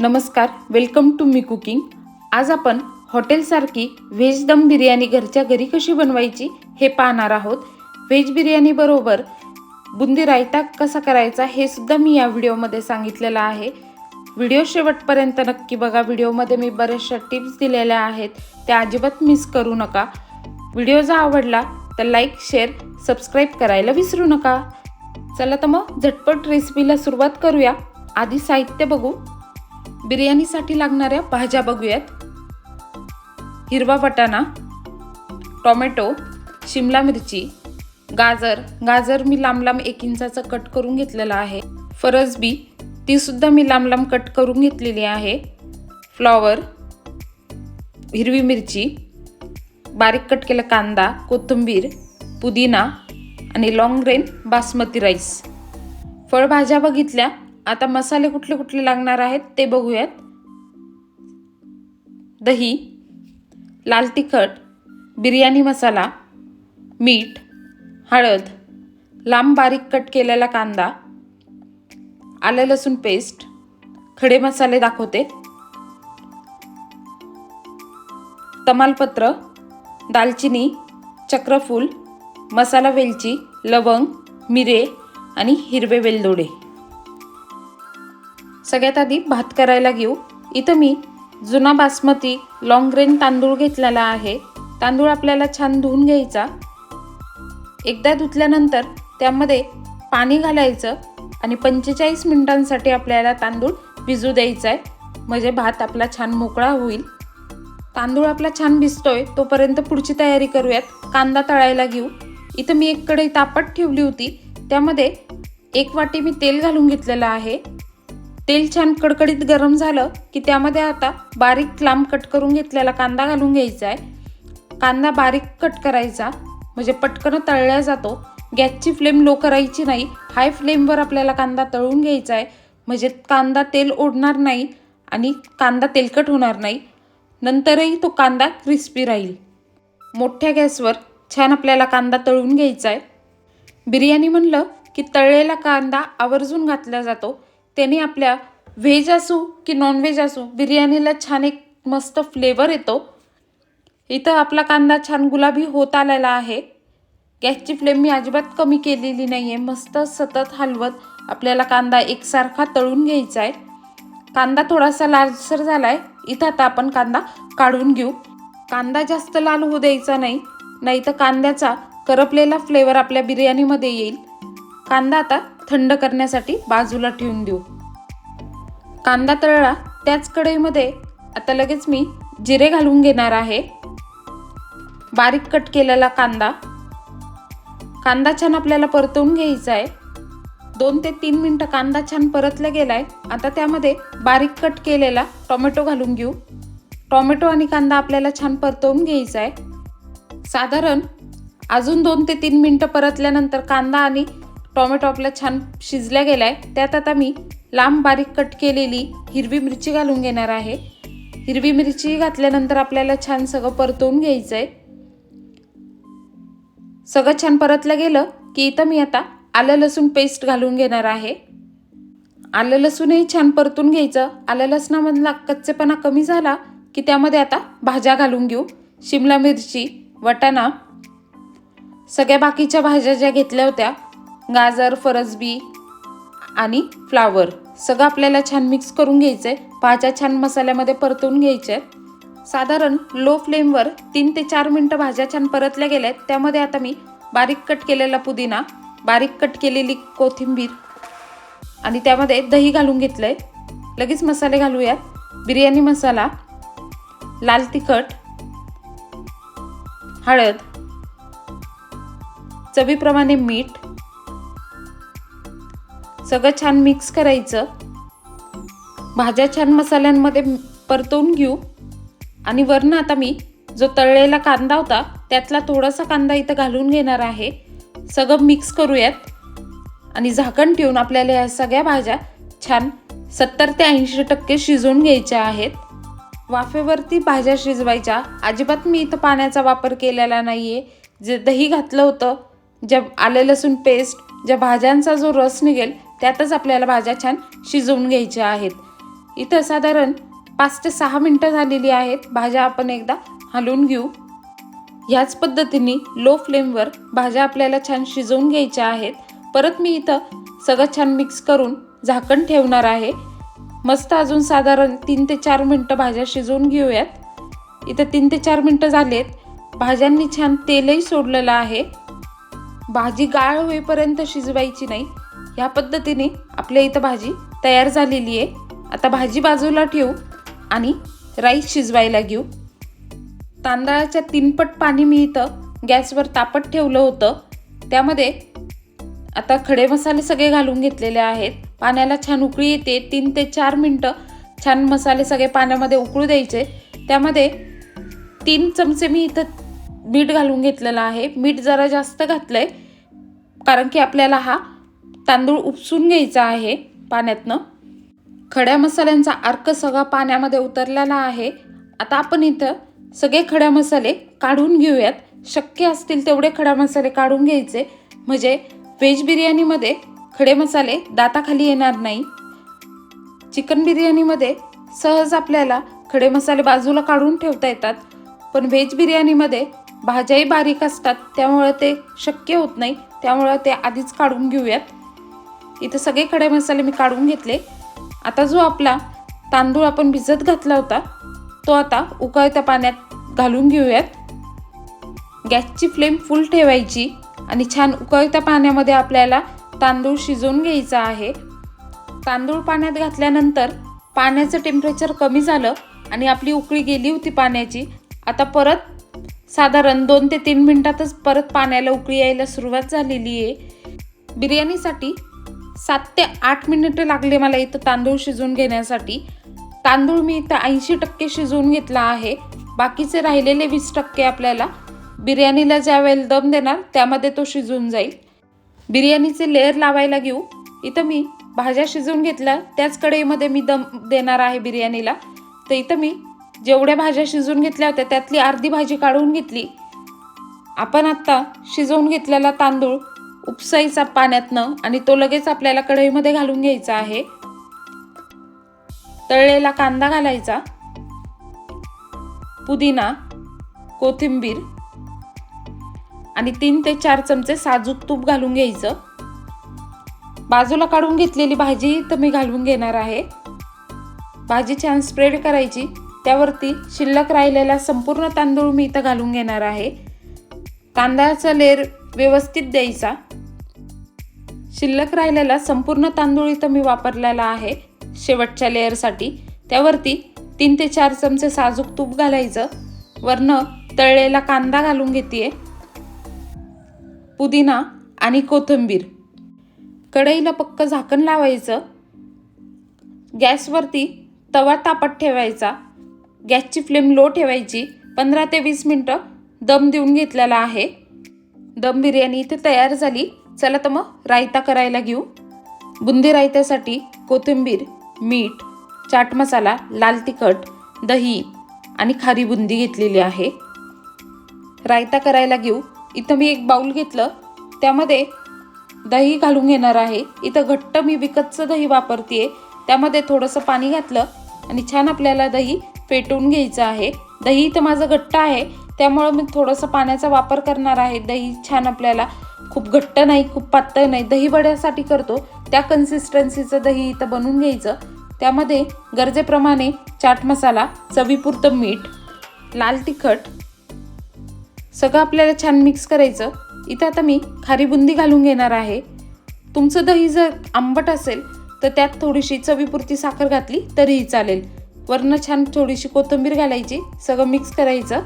नमस्कार welcome to me cooking आज आपण हॉटेलसारखी व्हेज दम बिर्याणी घरच्या घरी कशी बनवायची हे पाहणार आहोत. व्हेज बिर्याणीबरोबर बुंदी रायता कसा करायचा हे सुद्धा मी या व्हिडिओमध्ये सांगितलेलं आहे. व्हिडिओ शेवटपर्यंत नक्की बघा. व्हिडिओमध्ये मी बऱ्याचशा टिप्स दिलेल्या आहेत. त्या अजिबात मिस करू नका. व्हिडिओ जर आवडला तर लाईक शेअर सबस्क्राईब करायला विसरू नका. चला तर मग झटपट रेसिपीला सुरुवात करूया. आधी साहित्य बघू. बिर्याणीसाठी लागणाऱ्या भाज्या बघूयात. हिरवा वाटाणा टोमॅटो शिमला मिरची गाजर. गाजर मी लांब लांब एक इंचाचं कट करून घेतलेलं आहे. फरसबी तीसुद्धा मी लांब लांब कट करून घेतलेली आहे. फ्लॉवर हिरवी मिरची बारीक कट केला कांदा कोथिंबीर पुदिना आणि लाँग ग्रेन बासमती राईस. फळभाज्या बघितल्या? आता मसाले कुठले कुठले लागणार आहेत ते बघूयात. दही लाल तिखट बिर्याणी मसाला मीठ हळद लांब बारीक कट केलेला कांदा आलं लसूण पेस्ट खडे मसाले दाखवते. तमालपत्र दालचिनी चक्रफूल मसाला वेलची लवंग मिरे आणि हिरवे वेलदोडे. सगळ्यात आधी भात करायला घेऊ. इथं मी जुना बासमती लॉंग ग्रेन तांदूळ घेतलेला आहे. तांदूळ आपल्याला छान धुवून घ्यायचा. एकदा धुतल्यानंतर त्यामध्ये पाणी घालायचं आणि पंचेचाळीस मिनिटांसाठी आपल्याला तांदूळ भिजू द्यायचा आहे म्हणजे भात आपला छान मोकळा होईल. तांदूळ आपला छान भिजतोय तोपर्यंत पुढची तयारी करूयात. कांदा तळायला घेऊ. इथं मी एक कढई तापट ठेवली होती. त्यामध्ये एक वाटी मी तेल घालून घेतलेलं आहे. तेल छान कडकडीत गरम झालं की त्यामध्ये आता बारीक लांब कट करून घेतलेला कांदा घालून घ्यायचा आहे कांदा बारीक कट करायचा म्हणजे पटकन तळला जातो. गॅसची फ्लेम लो करायची नाही हाय फ्लेमवर आपल्याला कांदा तळून घ्यायचा आहे म्हणजे कांदा तेल ओढणार नाही आणि कांदा तेलकट होणार नाही. नंतरही तो कांदा क्रिस्पी राहील. मोठ्या गॅसवर छान आपल्याला कांदा तळून घ्यायचा आहे बिर्याणी म्हणलं की तळलेला कांदा आवर्जून घातला जातो. त्याने आपल्या व्हेज असू की नॉनव्हेज असू बिर्याणीला छान एक मस्त फ्लेवर येतो. इथं आपला कांदा छान गुलाबी होत आलेला आहे. गॅसची फ्लेम मी अजिबात कमी केलेली नाही आहे मस्त सतत हलवत आपल्याला कांदा एकसारखा तळून घ्यायचा आहे. कांदा थोडासा लालसर झाला आहे इथं आता आपण कांदा काढून घेऊ. कांदा जास्त लाल होऊ द्यायचा नाही. नाही तर कांद्याचा करपलेला फ्लेवर आपल्या बिर्याणीमध्ये येईल. कांदा आता थंड करण्यासाठी बाजूला ठेवून देऊ. कांदा तळला त्याच कढईमध्ये आता लगेच मी जिरे घालून घेणार आहे. बारीक कट केलेला कांदा. कांदा छान आपल्याला परतवून घ्यायचा आहे. दोन ते तीन मिनटं कांदा छान परतला गेलाय. आता त्यामध्ये बारीक कट केलेला टोमॅटो घालून घेऊ. टोमॅटो आणि कांदा आपल्याला छान परतवून घ्यायचा आहे. साधारण अजून दोन ते तीन मिनटं परतल्यानंतर कांदा आणि टॉमॅटो आपला छान शिजल्या गेलाय. त्यात आता मी लांब बारीक कट केलेली हिरवी मिरची घालून घेणार आहे. हिरवी मिरची घातल्यानंतर आपल्याला छान सगळं परतवून घ्यायचं आहे सगळं छान परतलं गेलं की इथं मी आता आलं लसूण पेस्ट घालून घेणार आहे. आलं लसूणही छान परतून घ्यायचं. आलं लसणामधला कच्चेपणा कमी झाला की त्यामध्ये आता भाज्या घालून घेऊ. शिमला मिरची वटाणा सगळ्या बाकीच्या भाज्या ज्या घेतल्या होत्या गाजर फरसबी आणि फ्लावर. सगळं आपल्याला छान मिक्स करून घ्यायचं आहे भाज्या छान मसाल्यामध्ये परतून घ्यायच्या. आहेत साधारण लो फ्लेमवर तीन ते चार मिनटं भाज्या छान परतल्या गेल्या आहेत त्यामध्ये आता मी बारीक कट केलेला पुदिना बारीक कट केलेली कोथिंबीर आणि त्यामध्ये दही घालून घेतलं आहे लगेच मसाले घालूयात. बिर्याणी मसाला लाल तिखट हळद चवीप्रमाणे मीठ सगळं छान मिक्स करायचं. भाज्या छान मसाल्यांमध्ये परतवून घेऊ. आणि वरनं आता मी जो तळलेला कांदा होता त्यातला थोडासा कांदा इथं घालून घेणार आहे. सगळं मिक्स करूयात. आणि झाकण ठेवून आपल्याला या सगळ्या भाज्या छान सत्तर ते ऐंशी टक्के शिजवून घ्यायच्या आहेत. वाफेवरती भाज्या शिजवायच्या. अजिबात मी इथं पाण्याचा वापर केलेला नाही आहे जे दही घातलं होतं ज्या आले लसूण पेस्ट ज्या भाज्यांचा जो रस निघेल त्यातच आपल्याला भाज्या छान शिजवून घ्यायच्या आहेत. इथं साधारण पाच ते सहा मिनटं झालेली आहेत. भाज्या आपण एकदा हलवून घेऊ. ह्याच पद्धतीने लो फ्लेमवर भाज्या आपल्याला छान शिजवून घ्यायच्या आहेत. परत मी इथं सगळं छान मिक्स करून झाकण ठेवणार आहे. मस्त अजून साधारण तीन ते चार मिनटं भाज्या शिजवून घेऊयात. इथं तीन ते चार मिनटं झालेत. भाज्यांनी छान तेलही सोडलेलं आहे. भाजी गाळ होईपर्यंत शिजवायची नाही. ह्या पद्धतीने आपल्या इथं भाजी तयार झालेली आहे. आता भाजी बाजूला ठेवू आणि राईस शिजवायला घेऊ. तांदळाच्या तीनपट पाणी मी इथं गॅसवर तापत ठेवलं होतं. त्यामध्ये आता खडे मसाले सगळे घालून घेतलेले आहेत. पाण्याला छान उकळी येते. तीन ते चार मिनटं छान मसाले सगळे पाण्यामध्ये उकळू द्यायचे. त्यामध्ये तीन चमचे मी इथं मीठ घालून घेतलेलं आहे. मीठ जरा जास्त घातलं आहे कारण की आपल्याला हा तांदूळ उपसून घ्यायचा आहे पाण्यातनं. खड्या मसाल्यांचा अर्क सगळा पाण्यामध्ये उतरलेला आहे. आता आपण इथं सगळे खड्या मसाले काढून घेऊयात. शक्य असतील तेवढे खडा मसाले काढून घ्यायचे. म्हणजे व्हेज बिर्याणीमध्ये खडे मसाले दाताखाली येणार नाही. चिकन बिर्याणीमध्ये सहज आपल्याला खडे मसाले बाजूला काढून ठेवता येतात. पण व्हेज बिर्याणीमध्ये भाज्याही बारीक असतात. त्यामुळं ते शक्य होत नाही. त्यामुळं ते आधीच काढून घेऊयात. इथं सगळे खडे मसाले मी काढून घेतले. आता जो आपला तांदूळ आपण भिजत घातला होता तो आता उकळत्या पाण्यात घालून घेऊयात. गॅसची फ्लेम फुल ठेवायची आणि छान उकळत्या पाण्यामध्ये आपल्याला तांदूळ शिजवून घ्यायचा आहे. तांदूळ पाण्यात घातल्यानंतर पाण्याचं टेम्परेचर कमी झालं आणि आपली उकळी गेली होती पाण्याची. आता परत साधारण दोन ते तीन मिनटातच परत पाण्याला उकळी यायला सुरुवात झालेली आहे. बिर्याणीसाठी सात ते आठ मिनिटं लागले मला इथं तांदूळ शिजवून घेण्यासाठी. तांदूळ मी इथं ऐंशी टक्के शिजवून घेतला आहे. बाकीचे राहिलेले वीस टक्के आपल्याला बिर्याणीला ज्या वेळेला दम देणार त्यामध्ये तो शिजून जाईल. बिर्याणीचे लेअर लावायला घेऊ. इथं मी भाज्या शिजवून घेतल्या त्याच कढईमध्ये मी दम देणार आहे बिर्याणीला. तर इथं मी जेवढ्या भाज्या शिजवून घेतल्या होत्या त्यातली अर्धी भाजी काढून घेतली. आपण आत्ता शिजवून घेतलेला तांदूळ उपसायचा पाण्यातनं आणि तो लगेच आपल्याला कढईमध्ये घालून घ्यायचा आहे. तळलेला कांदा घालायचा. पुदिना कोथिंबीर आणि तीन ते चार चमचे साजूक तूप घालून घ्यायचं. बाजूला काढून घेतलेली भाजी तर मी घालून घेणार आहे. भाजी छान स्प्रेड करायची. त्यावरती शिल्लक राहिलेला संपूर्ण तांदूळ मी इथं घालून घेणार आहे. तांदळाचा लेर व्यवस्थित द्यायचा. शिल्लक राहिलेला संपूर्ण तांदूळ इथं मी वापरलेला आहे. शेवटच्या लेअरसाठी त्यावरती तीन ते चार चमचे साजूक तूप घालायचं. वरनं तळलेला कांदा घालून घेते पुदिना आणि कोथिंबीर. कढईला पक्क झाकण लावायचं. गॅसवरती तवा तापत ठेवायचा. गॅसची फ्लेम लो ठेवायची. पंधरा ते वीस मिनटं दम देऊन घेतलेला आहे. दम बिर्याणी इथे तयार झाली. चला तर मग रायता करायला घेऊ. बुंदी रायत्यासाठी कोथिंबीर मीठ चाट मसाला लाल तिखट दही आणि खारी बुंदी घेतलेली आहे. रायता करायला घेऊ. इथं मी एक बाऊल घेतलं. त्यामध्ये दही घालून घेणार आहे. इथं घट्ट मी विकतचं दही वापरते त्यामध्ये थोडंसं पाणी घातलं आणि छान आपल्याला दही फेटून घ्यायचं आहे. दही इथं माझं घट्ट आहे त्यामुळं मी थोडंसं पाण्याचा वापर करणार आहे. दही छान आपल्याला खूप घट्ट नाही खूप पातळ नाही. दही वड्यासाठी करतो. त्या कन्सिस्टन्सीचं दही इथं बनवून घ्यायचं. त्यामध्ये गरजेप्रमाणे चाट मसाला चवीपुरतं मीठ लाल तिखट सगळं आपल्याला छान मिक्स करायचं. इथं आता मी खारी बुंदी घालून घेणार आहे. तुमचं दही जर आंबट असेल तर त्यात थोडीशी चवीपुरती साखर घातली तरीही चालेल. वरनं छान थोडीशी कोथिंबीर घालायची सगळं मिक्स करायचं.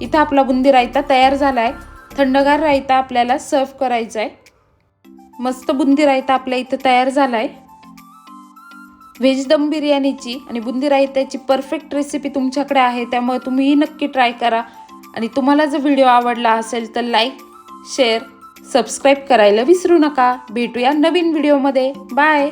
इथं आपला बुंदी रायता तयार झाला आहे थंडगार रायता आपल्याला सर्व करायचा आहे मस्त बुंदी रायता आपल्या इथं तयार झाला आहे व्हेज दम बिर्याणीची आणि बुंदी रायत्याची परफेक्ट रेसिपी तुमच्याकडे आहे त्यामुळे तुम्हीही नक्की ट्राय करा. आणि तुम्हाला जर व्हिडिओ आवडला असेल तर लाईक शेअर सबस्क्राईब करायला विसरू नका. भेटूया नवीन व्हिडिओमध्ये बाय